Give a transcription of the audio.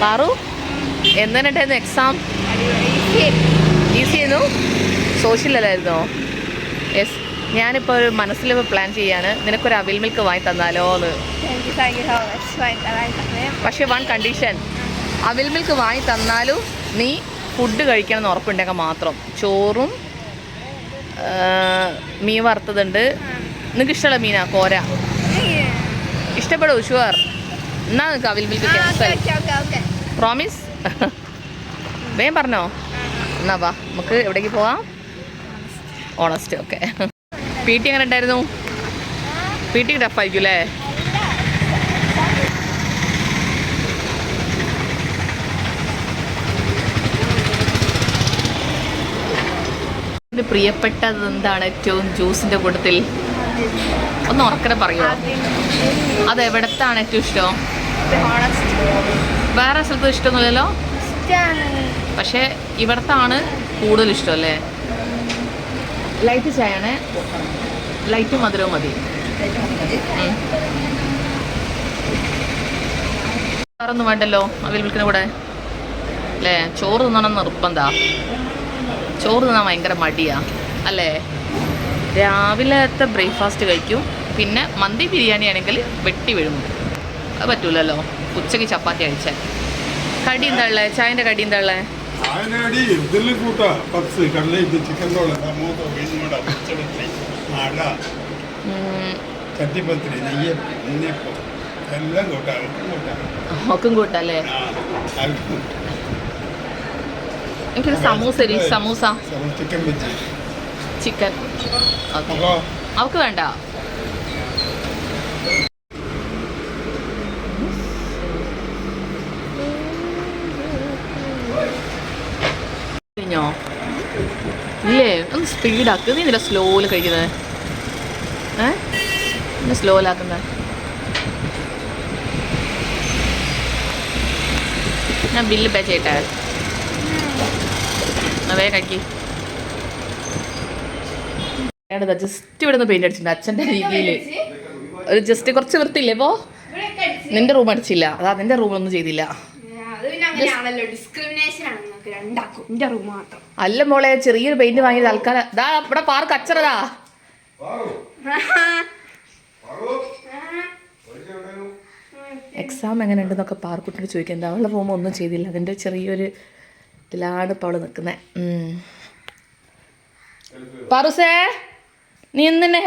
പാറു. എന്തിനായിരുന്നു exam easy ആയിരുന്നു. Social അല്ലായിരുന്നോ? യെസ് ഞാനിപ്പോൾ ഒരു മനസ്സിൽ പ്ലാൻ ചെയ്യാണ്. നിനക്കൊരു അവിൽ മിൽക്ക് വാങ്ങി തന്നാലോ എന്ന്. പക്ഷേ വൺ കണ്ടീഷൻ അവിൽ മിൽക്ക് വാങ്ങി തന്നാലും നീ ഫുഡ് കഴിക്കണം എന്ന് ഉറപ്പുണ്ടെങ്കിൽ മാത്രം. ചോറും മീൻ വറുത്തതുണ്ട്. നിനക്ക് ഇഷ്ടമുള്ള മീനാ? കോര. ഇഷ്ടപ്പെടും? ഷുവർ എന്നാ നിനക്ക് അവിൽ മിൽക്ക് ക്യാൻസൽ പ്രോമിസ് വേം പറഞ്ഞോ. എന്നാ വാ നമുക്ക് എവിടേക്ക് പോവാം? ഓണസ്റ്റ് ഓക്കെ പി ടി എങ്ങനെ ഉണ്ടായിരുന്നു? പി ടി ടഫായിരിക്കും അല്ലേ? പ്രിയപ്പെട്ടത് എന്താണ് ഏറ്റവും ജ്യൂസിന്റെ കൂട്ടത്തിൽ? ഒന്ന് ഉറക്കനെ പറയുമോ അതെവിടത്താണ് ഏറ്റവും ഇഷ്ടം? വേറെ സ്ഥലത്ത് ഇഷ്ടമൊന്നുമില്ലല്ലോ? പക്ഷേ ഇവിടത്താണ് കൂടുതൽ ഇഷ്ടം അല്ലേ ലൈറ്റ് ചായയാണ്. ലൈറ്റ് മധുരവും മതി. വേറൊന്നും വേണ്ടല്ലോ? അവൽ വിൽക്കുന്ന കൂടെ? അല്ലേ? ചോറ് തിന്നണം നിർബന്ധാ. ചോറ് തിന്നാൻ ഭയങ്കര മടിയാ. അല്ലേ? രാവിലത്തെ ബ്രേക്ക്ഫാസ്റ്റ് കഴിക്കും. പിന്നെ മന്തി ബിരിയാണി ആണെങ്കിൽ വെട്ടി വീഴും അത് പറ്റൂലല്ലോ. ഉച്ചയ്ക്ക് ചപ്പാത്തി കഴിച്ചാൽ കടി എന്താ ചായന്റെ കടി എന്താ ഇതിലും കൂട്ടാ. Puffs cutlet chicken roll samosa ഉഴുന്നുവട പച്ചവെട്ടി അട ചട്ടിപ്പത്തിരി നെയ്യപ്പം ഉണ്ണിയപ്പം. എല്ലാം കൂട്ടാ. ഒക്കും കൂട്ടല്ലേ എനിക്കൊരു സമൂസ സമൂസ. ചിക്കൻ വെച്ച് ചിക്കൻ. ഓക്കെ അവക്ക് വേണ്ട. കഴിഞ്ഞോ? ഇല്ലേ? ഒന്ന് സ്പീഡാക്ക് നീ ഇതിലെ സ്ലോയിൽ കഴിക്കുന്നത് ഏ? ഒന്ന് സ്ലോയിലാക്കുന്നത് ഞാൻ ബില്ല് പേ ചെയ്യട്ടെ? അതേ കഴിക്കി. ജസ്റ്റ് ഇവിടെ നിന്ന് പെയിന്റ് അടിച്ചിട്ടുണ്ട് അച്ഛന്റെ രീതിയിൽ ഒരു ജസ്റ്റ് കുറച്ച് വൃത്തിയില്ലേ പോ? നിന്റെ റൂം അടിച്ചില്ല. അതാ നിന്റെ റൂമൊന്നും ചെയ്തില്ല. അങ്ങനെയാണല്ലോ ഡിസ്ക്രിമിനേഷൻ ആണ് നിങ്ങൾക്ക് രണ്ടാക്കും. എന്റെ റൂം മാത്രം. അല്ല മോളെ ചെറിയൊരു പെയിന്റ് വാങ്ങി തൽക്കാലം. ദാ ഇവിടെ പാർക്ക് അച്ചറതാ എക്സാം എങ്ങനെ ഉണ്ടെന്നൊക്കെ പാർക്കുട്ടിനോട് ചോദിക്കുന്നത് അവളുടെ റൂം ഒന്നും ചെയ്തില്ല. അതിന്റെ ചെറിയൊരു ഇതിലാണ് ഇപ്പോൾ അവൾ നിൽക്കുന്നത് പറുസേ നീ എന്തിനെ